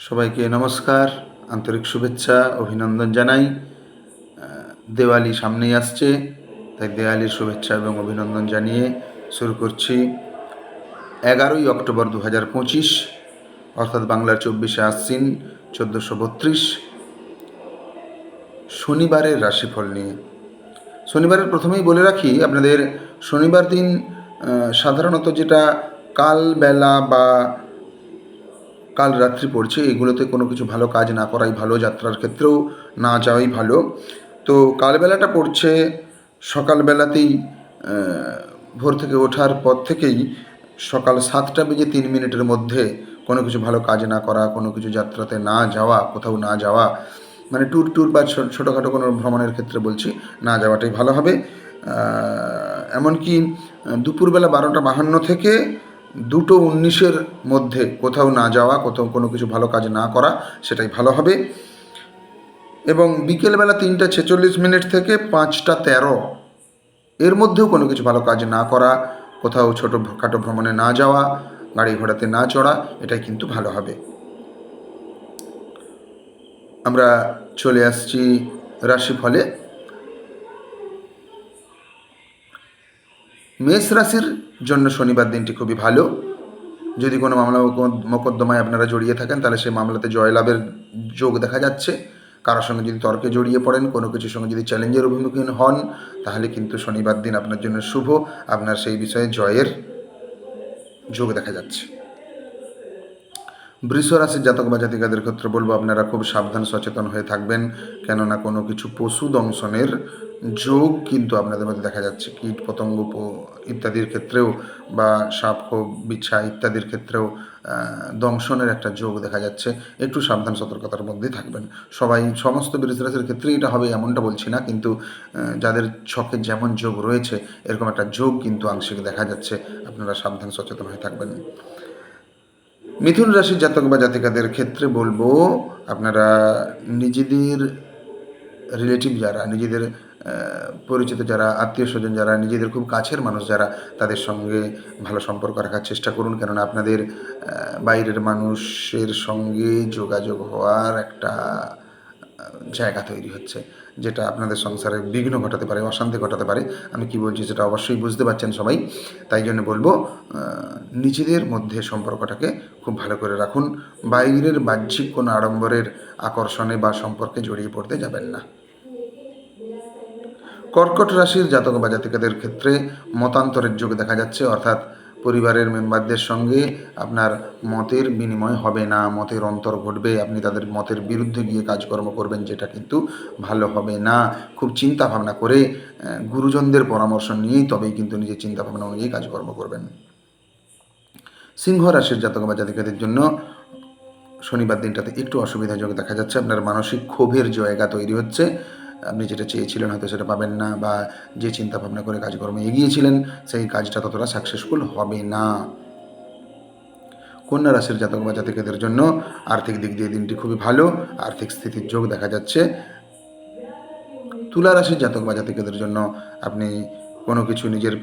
সবাইকে নমস্কার, আন্তরিক শুভেচ্ছা, অভিনন্দন জানাই। দেওয়ালি সামনেই আসছে, তাই দেওয়ালির শুভেচ্ছা এবং অভিনন্দন জানিয়ে শুরু করছি। এগারোই অক্টোবর দু হাজার পঁচিশ, অর্থাৎ বাংলার চব্বিশে আশ্বিন চোদ্দোশো বত্রিশ, শনিবারের রাশিফল নিয়ে। শনিবারের প্রথমেই বলে রাখি, আপনাদের শনিবার দিন সাধারণত যেটা কালবেলা বা কাল রাত্রি পড়ছে, এগুলোতে কোনো কিছু ভালো কাজ না করাই ভালো, যাত্রার ক্ষেত্রেও না যাওয়াই ভালো। তো কালবেলাটা পড়ছে, সকালবেলাতেই ভোর থেকে ওঠার পর থেকেই সকাল সাতটা বেজে তিন মিনিটের মধ্যে কোনো কিছু ভালো কাজ না করা, কোনো কিছু যাত্রাতে না যাওয়া, কোথাও না যাওয়া মানে ট্যুর ট্যুর বা ছোটোখাটো কোনো ভ্রমণের ক্ষেত্রে বলছি, না যাওয়াটাই ভালো হবে। এমনকি দুপুরবেলা বারোটা বাহান্ন থেকে দুটো উনিশের মধ্যে কোথাও না যাওয়া, কোথাও কোনো কিছু ভালো কাজ না করা, সেটাই ভালো হবে। এবং বিকেলবেলা তিনটা ছেচল্লিশ মিনিট থেকে পাঁচটা তেরো এর মধ্যেও কোনো কিছু ভালো কাজ না করা, কোথাও ছোটো খাটো ভ্রমণে না যাওয়া, গাড়ি ঘোড়াতে না চড়া, এটাই কিন্তু ভালো হবে। আমরা চলে আসছি রাশিফলে। মেষ রাশির জন্য শনিবার দিনটি খুবই ভালো। যদি কোনো মামলা মোকদ- মোকদ্দমায় আপনারা জড়িয়ে থাকেন, তাহলে সেই মামলাতে জয়লাভের যোগ দেখা যাচ্ছে। কারোর সঙ্গে যদি তর্কে জড়িয়ে পড়েন, কোনো কিছুর সঙ্গে যদি চ্যালেঞ্জের অভিমুখীন হন, তাহলে কিন্তু শনিবার দিন আপনার জন্য শুভ। আপনার সেই বিষয়ে জয়ের যোগ দেখা যাচ্ছে। বৃষ রাশির জাতক বা জাতিকাদের ক্ষেত্রে বলব, আপনারা খুব সাবধান, সচেতন হয়ে থাকবেন। কেননা কোনো কিছু পশু দংশনের যোগ কিন্তু আপনাদের মধ্যে দেখা যাচ্ছে। কীট পতঙ্গ ইত্যাদির ক্ষেত্রেও বা সাপ খোপ, বিছা ইত্যাদির ক্ষেত্রেও দংশনের একটা যোগ দেখা যাচ্ছে। একটু সাবধান, সতর্কতার মধ্যেই থাকবেন। সবাই, সমস্ত বৃষ রাশির ক্ষেত্রে এটা হবে এমনটা বলছি না, কিন্তু যাদের ছকে যেমন যোগ রয়েছে, এরকম একটা যোগ কিন্তু আংশিক দেখা যাচ্ছে। আপনারা সাবধান, সচেতন হয়ে থাকবেন। মিথুন রাশির জাতক বা জাতিকাদের ক্ষেত্রে বলব, আপনারা নিজেদের রিলেটিভ যারা, নিজেদের পরিচিত যারা, আত্মীয় স্বজন যারা, নিজেদের খুব কাছের মানুষ যারা, তাদের সঙ্গে ভালো সম্পর্ক রাখার চেষ্টা করুন। কেননা আপনাদের বাইরের মানুষের সঙ্গে যোগাযোগ হওয়ার একটা জায়গা তৈরি হচ্ছে, যেটা আপনাদের সংসারে বিঘ্ন ঘটাতে পারে, অশান্তি ঘটাতে পারে। আমি কি বলছি সেটা অবশ্যই বুঝতে পারছেন সবাই। তাই জন্য বলব নিজেদের মধ্যে সম্পর্কটাকে খুব ভালো করে রাখুন। বাইরের বাহ্যিক কোনো আড়ম্বরের আকর্ষণে বা সম্পর্কে জড়িয়ে পড়তে যাবেন না। কর্কট রাশির জাতক বা জাতিকাদের ক্ষেত্রে মতান্তরের যোগ দেখা যাচ্ছে, অর্থাৎ পরিবারের মেম্বারদের সঙ্গে আপনার মতের বিনিময় হবে না, মতের অন্তর ঘটবে, আপনি তাদের মতের বিরুদ্ধে গিয়ে কাজকর্ম করবেন, যেটা কিন্তু ভালো হবে না। খুব চিন্তা ভাবনা করে গুরুজনদের পরামর্শ নিয়েই তবেই কিন্তু নিজের চিন্তা ভাবনা অনুযায়ী কাজকর্ম করবেন। সিংহ রাশির জাতক বা জাতিকাদের জন্য শনিবার দিনটাতে একটু অসুবিধাজনক দেখা যাচ্ছে। আপনার মানসিক ক্ষোভের জায়গা তৈরি হচ্ছে। আপনি যেটা চেয়েছিলেন হয়তো সেটা পাবেন না বা যে চিন্তা ভাবনা করে কাজকর্মে এগিয়েছিলেন, সেই কাজটা ততটা সাকসেসফুল হবে না। কন্যা রাশির জাতক বা জাতিকাদের জন্য আর্থিক দিক দিয়ে দিনটি খুবই ভালো, আর্থিক স্থিতির যোগ দেখা যাচ্ছে। তুলা রাশির জাতক বা জাতিকাদের জন্য আপনি কোনো কিছু নিজের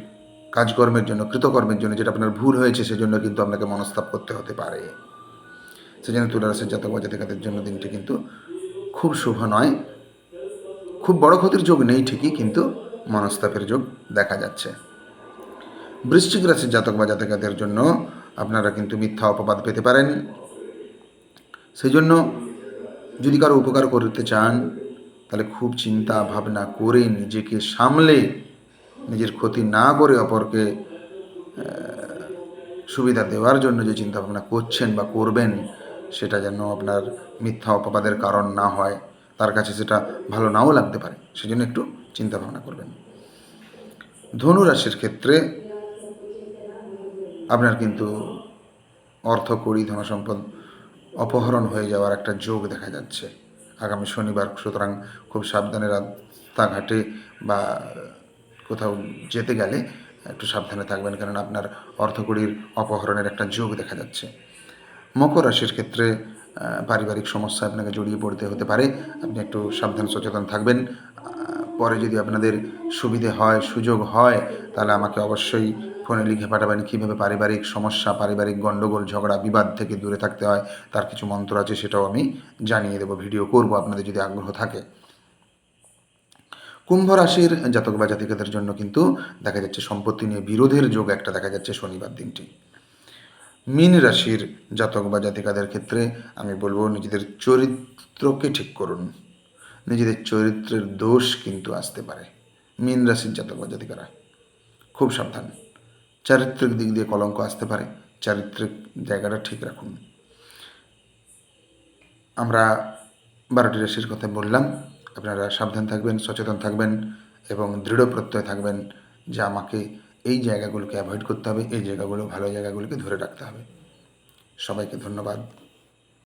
কাজকর্মের জন্য, কৃতকর্মের জন্য যেটা আপনার ভুল হয়েছে সেজন্য কিন্তু আপনাকে মনস্তাপ করতে হতে পারে। সেজন্য তুলা রাশির জাতক বা জাতিকাদের জন্য দিনটি কিন্তু খুব শুভ নয়। খুব বড় ক্ষতির যোগ নেই ঠিকই, কিন্তু মনস্তাপের যোগ দেখা যাচ্ছে। বৃশ্চিক রাশির জাতক বা জাতকাদের জন্য আপনারা কিন্তু মিথ্যা অপবাদ পেতে পারেন। সেই জন্য যদি কারও উপকার করতে চান, তাহলে খুব চিন্তা ভাবনা করে নিজেকে সামলে, নিজের ক্ষতি না করে অপরকে সুবিধা দেওয়ার জন্য যে চিন্তা ভাবনা করছেন বা করবেন, সেটা যেন আপনার মিথ্যা অপবাদের কারণ না হয়। তার কাছে সেটা ভালো নাও লাগতে পারে। সেজন্য একটু চিন্তা ভাবনা করবেন। ধনু রাশির ক্ষেত্রে আপনার কিন্তু অর্থ কড়ি, ধনসম্পদ অপহরণ হয়ে যাওয়ার একটা যোগ দেখা যাচ্ছে। আগামী শনিবার সুতরাং খুব সাবধানে রাস্তাঘাটে বা কোথাও যেতে গেলে একটু সাবধানে থাকবেন কারণ আপনার অর্থকড়ির অপহরণের একটা যোগ দেখা যাচ্ছে। মকর রাশির ক্ষেত্রে পারিবারিক সমস্যা আপনাকে জড়িয়ে পড়তে হতে পারে। আপনি একটু সাবধান, সচেতন থাকবেন। পরে যদি আপনাদের সুবিধে হয়, সুযোগ হয়, তাহলে আমাকে অবশ্যই ফোনে লিখে পাঠাবেন কীভাবে পারিবারিক সমস্যা, পারিবারিক গণ্ডগোল ঝগড়া, বিবাদ থেকে দূরে থাকতে হয়। তার কিছু মন্ত্র আছে, সেটাও আমি জানিয়ে দেবো, ভিডিও করব আপনাদের যদি আগ্রহ থাকে। কুম্ভ রাশির জাতক বা জাতিকাদের জন্য কিন্তু দেখা যাচ্ছে সম্পত্তি নিয়ে বিরোধের যোগ একটা দেখা যাচ্ছে শনিবার দিনটি। মীন রাশির জাতক বা জাতিকাদের ক্ষেত্রে আমি বলব নিজেদের চরিত্রকে ঠিক করুন। নিজেদের চরিত্রের দোষ কিন্তু আসতে পারে। মীন রাশির জাতক বা জাতিকারা, খুব সাবধান। চারিত্রিক দিক দিয়ে কলঙ্ক আসতে পারে, চারিত্রিক জায়গাটা ঠিক রাখুন। আমরা বারোটি রাশির কথা বললাম, আপনারা সাবধান থাকবেন, সচেতন থাকবেন এবং দৃঢ় প্রত্যয় থাকবেন যে আমাকে এই জায়গাগুলোকে অ্যাভয়েড করতে হবে এই জায়গাগুলো ভালো জায়গাগুলোকে ধরে রাখতে হবে। সবাইকে ধন্যবাদ।